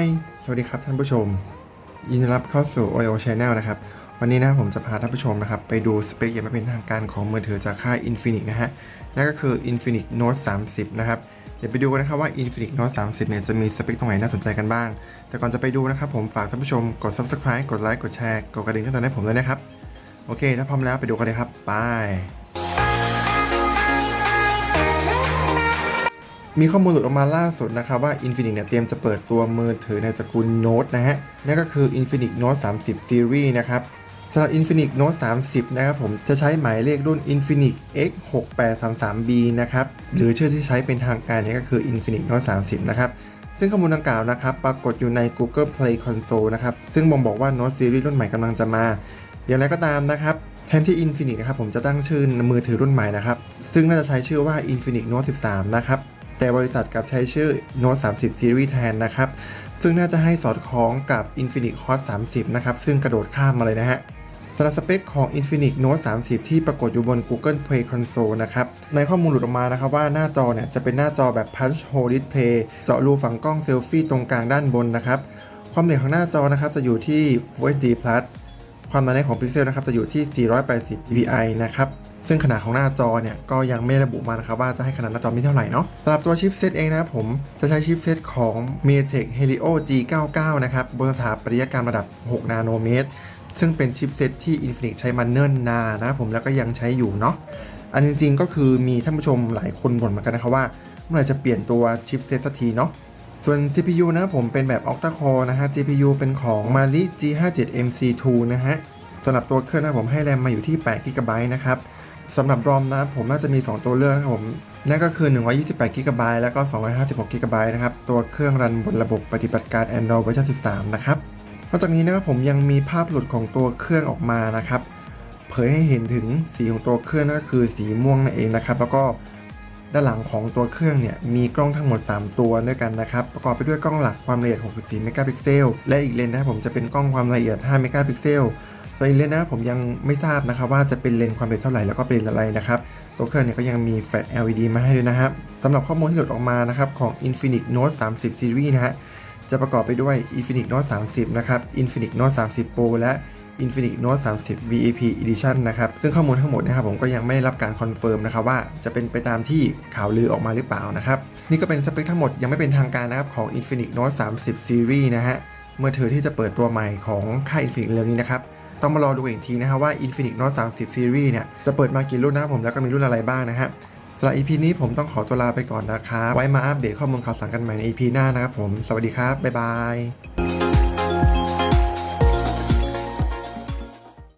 ายสวัสดีครับท่านผู้ชม ยินดีรับเข้าสู่ OIO Channel นะครับ วันนี้นะผมจะพาท่านผู้ชมนะครับ ไปดูสเปคอย่างไม่เป็นทางการของมือถือจากค่าย Infinix นะฮะ นั่นก็คือ Infinix Note 30 นะครับ เดี๋ยวไปดูกันนะครับว่า Infinix Note 30 เนี่ยจะมีสเปคตรงไหนน่าสนใจกันบ้าง แต่ก่อนจะไปดูนะครับผมฝากท่านผู้ชมกด Subscribe กดไลค์กดแชร์กดกระดิ่งให้ตอนให้ผมด้วยนะครับ โอเคถ้าพร้อมแล้วไปดูกันเลยครับไป มีข้อมูลหลุดออกมาล่าสุดนะครับว่า Infinix เนี่ยเตรียมจะเปิดตัวมือถือในตระกูล Note นะฮะ นั่นก็คือ Infinix Note 30 Series นะครับสำหรับ Infinix Note 30 นะครับผมจะใช้หมายเลขรุ่น Infinix X6833B นะครับ หรือชื่อที่ใช้เป็นทางการเนี่ยก็คือ Infinix Note 30 นะครับ ซึ่งข้อมูลดังกล่าวนะครับ ปรากฏอยู่ใน Google Play Console นะครับ ซึ่งบ่งบอกว่า Note Series รุ่นใหม่กำลังจะมา อย่างไรก็ตามนะครับแทนที่ Infinix นะครับผมจะตั้งชื่อมือถือรุ่นใหม่นะครับ ซึ่งน่าจะใช้ชื่อว่า Infinix Note 13 นะครับ แต่บริษัทกลับใช้ชื่อ Note 30 Series แทนนะครับ ซึ่งน่าจะให้สอดคล้องกับ Infinix Hot 30 นะครับ ซึ่งกระโดดข้ามมาเลยนะฮะสำหรับสเปคของ Infinix Note 30 ที่ปรากฏอยู่บน Google Play Console นะครับ ในข้อมูลหลุดออกมานะครับว่าหน้าจอเนี่ยจะเป็นหน้าจอแบบ Punch Hole Display เจาะรูฝังกล้องเซลฟี่ตรงกลางด้านบนนะครับ ความละเอียดของหน้าจอนะครับจะอยู่ที่ Full HD Plus ความหนาแน่นของพิกเซลนะครับจะอยู่ที่ 480 dpi นะครับ ซึ่งขนาดของหน้าจอเนี่ยก็ยังไม่ระบุมานะครับว่าจะให้ขนาดหน้าจอมีเท่าไหร่เนาะสำหรับตัวชิปเซตเองนะครับผมจะใช้ชิปเซตของ MediaTek Helio G99 นะครับบนสถาปัตยกรรมระดับ 6 นาโนเมตร ซึ่งเป็นชิปเซตที่ Infinix ใช้มาเนิ่นนานนะครับผมแล้วก็ยังใช้อยู่เนาะอันจริงๆก็คือมีท่านผู้ชมหลายคนบ่นเหมือนกันนะครับว่าเมื่อไหร่จะเปลี่ยนตัวชิปเซตสักทีเนาะส่วน CPU นะครับผมเป็นแบบ Octa Core นะฮะ GPU เป็นของ Mali G57MC2 นะฮะสำหรับตัวเครื่องนะผมให้แรมมาอยู่ที่8 GB นะครับ สำหรับ ROM นะครับผมน่าจะมี 2 ตัวเลือกนะครับผมนั่นก็คือ 128 GB แล้วก็ 256 GB นะครับ ตัวเครื่องรันบนระบบปฏิบัติการ Android เวอร์ชัน13 นะครับนอกจากนี้นะครับผมยังมีภาพหลุดของตัวเครื่องออกมานะครับ เผยให้เห็นถึงสีของตัวเครื่องนั่นก็คือสีม่วงนั่นเองนะครับ แล้วก็ด้านหลังของตัวเครื่องเนี่ยมีกล้องทั้งหมด 3 ตัวด้วยกันนะครับ ประกอบไปด้วยกล้องหลักความละเอียด 64 เมกะพิกเซล และอีกเลนส์นะครับผมจะเป็นกล้องความละเอียด 5 เมกะพิกเซล ส่วนเลนนะผมยังไม่ทราบนะครับว่าจะเป็นเลนความเอียดเท่าไหร่แล้วก็เป็นเลนอะไรนะครับตัวเครื่องเนี่ยก็ยังมีแฟลช LED มาให้ด้วยนะครับสำหรับข้อมูลที่หลุดออกมานะครับของ Infinix Note 30 Series นะฮะจะประกอบไปด้วย Infinix Note 30 นะครับ Infinix Note 30 Pro และ Infinix Note 30 VAP Edition นะครับ ซึ่งข้อมูลทั้งหมดนะครับผมก็ยังไม่ได้รับการคอนเฟิร์มนะครับว่าจะเป็นไปตามที่ข่าวลือออกมาหรือเปล่านะครับ นี่ก็เป็นสเปคทั้งหมดยังไม่เป็นทางการนะครับของ Infinix Note 30 Series นะฮะมือถือที่จะเปิดตัวใหม่ของค่าย Infinix เร็วนี้นะครับ ต้องมารอดูอีกทีนะครับว่า Infinix Note 30 Series เนี่ยจะเปิดมากี่รุ่นนะครับผมแล้วก็มีรุ่นอะไรบ้างนะฮะสำหรับ EP นี้ผมต้องขอตัวลาไปก่อนนะครับไว้มาอัปเดตข้อมูลข่าวสารกันใหม่ใน EP หน้านะครับผม สวัสดีครับ บ๊ายบาย